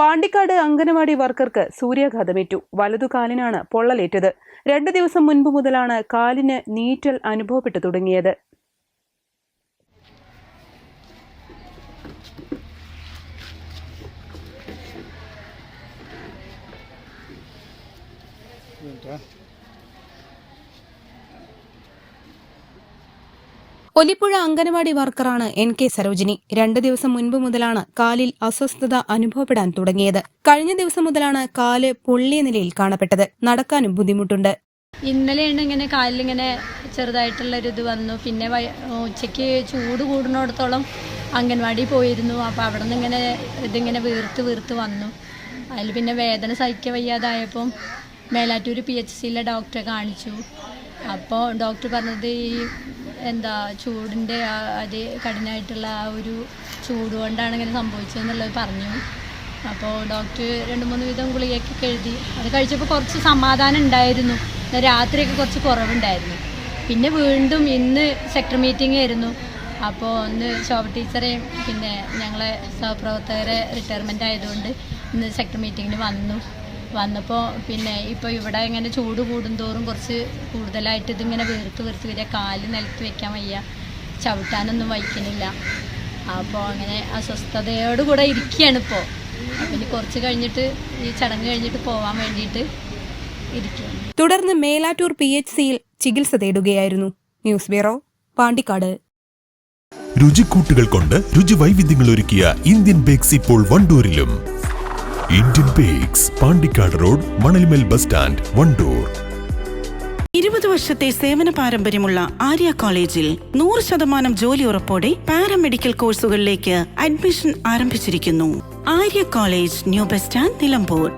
Pandikkad anganwadi വർക്കർക്ക് സൂര്യാഘാതമേറ്റു. വലതുകാലിനാണ് പൊള്ളലേറ്റത്. രണ്ടു ദിവസം മുൻപ് മുതലാണ് കാലിന് നീറ്റൽ അനുഭവപ്പെട്ടു തുടങ്ങിയത്. ഒലിപ്പുഴ അംഗനവാടി വർക്കറാണ് എൻ കെ സരോജിനി. രണ്ടു ദിവസം മുൻപ് മുതലാണ് കാലിൽ അസ്വസ്ഥത അനുഭവപ്പെടാൻ തുടങ്ങിയത്. കഴിഞ്ഞ ദിവസം മുതലാണ് കാൽ പൊള്ളിയ നിലയിൽ കാണപ്പെട്ടത്. നടക്കാനും ബുദ്ധിമുട്ടുണ്ട്. ഇന്നലെയാണ് ഇങ്ങനെ കാലിലിങ്ങനെ ചെറുതായിട്ടുള്ള ഒരു ഇത് വന്നു. പിന്നെ ഉച്ചയ്ക്ക് ചൂട് കൂടുന്നിടത്തോളം അംഗൻവാടി പോയിരുന്നു. അപ്പോൾ അവിടെ നിന്ന് ഇങ്ങനെ ഇതിങ്ങനെ വീർത്ത് വീർത്ത് വന്നു. അതിൽ പിന്നെ വേദന സഹിക്കാൻ വയ്യാതായപ്പം മേലാറ്റൂർ പി എച്ച് സിയിലെ ഡോക്ടറെ കാണിച്ചു. അപ്പോൾ ഡോക്ടർ പറഞ്ഞത് ഈ എന്താ ചൂടിന്റെ ആ അത് ആ ഒരു ചൂട് കൊണ്ടാണ് ഇങ്ങനെ സംഭവിച്ചതെന്നുള്ളത് പറഞ്ഞു. അപ്പോൾ ഡോക്ടർ രണ്ട് മൂന്ന് വിധം ഗുളികയൊക്കെ എഴുതി. അത് കഴിച്ചപ്പോൾ കുറച്ച് സമാധാനം ഉണ്ടായിരുന്നു. രാത്രിയൊക്കെ കുറച്ച് കുറവുണ്ടായിരുന്നു. പിന്നെ വീണ്ടും ഇന്ന് സെക്ടർ മീറ്റിംഗ് ആയിരുന്നു. അപ്പോൾ ഒന്ന് ശോഭ ടീച്ചറെയും പിന്നെ ഞങ്ങളെ സഹപ്രവർത്തകരെ റിട്ടയർമെന്റ് ആയതുകൊണ്ട് ഇന്ന് സെക്ടർ മീറ്റിങ്ങിന് വന്നു. വന്നപ്പോൾ പിന്നെ ഇപ്പോൾ ഇവിടെ ഇങ്ങനെ ചൂട് കൂടുന്തോറും കുറച്ച് കൂടുതലായിട്ട് ഇതിങ്ങനെ വീർത്ത് വീർത്ത് വരിക. കാൽ നിലത്ത് വെക്കാൻ വയ്യ. ചവിട്ടാനൊന്നും വയ്ക്കണില്ല. അപ്പോൾ അങ്ങനെ അസ്വസ്ഥതയോടുകൂടെ ഇരിക്കുകയാണ് ഇപ്പോൾ പിന്നെ ഇനി കുറച്ച് കഴിഞ്ഞിട്ട് ഈ ചടങ്ങ് കഴിഞ്ഞിട്ട് പോവാൻ വേണ്ടിയിട്ട് ഇരിക്കുകയാണ് തുടർന്ന് മേലാറ്റൂർ പി എച്ച് സിയിൽ ചികിത്സ തേടുകയായിരുന്നു. News bureau Pandikkad. രുചിക്കൂട്ടുകൾ കൊണ്ട് രുചി വൈവിധ്യങ്ങൾ ഒരുക്കിയ ഇന്ത്യൻ ബേക്സ് ഇപ്പോൾ വണ്ടൂരിലും. Indian bakes Pandikkad road Manalmel bus stand Wandoor ഇരുപത് വർഷത്തെ സേവന പാരമ്പര്യമുള്ള ആര്യ കോളേജിൽ നൂറ് ശതമാനം ജോലി ഉറപ്പോടെ പാരാമെഡിക്കൽ കോഴ്സുകളിലേക്ക് അഡ്മിഷൻ ആരംഭിച്ചിരിക്കുന്നു. Arya college new bus stand Nilambur.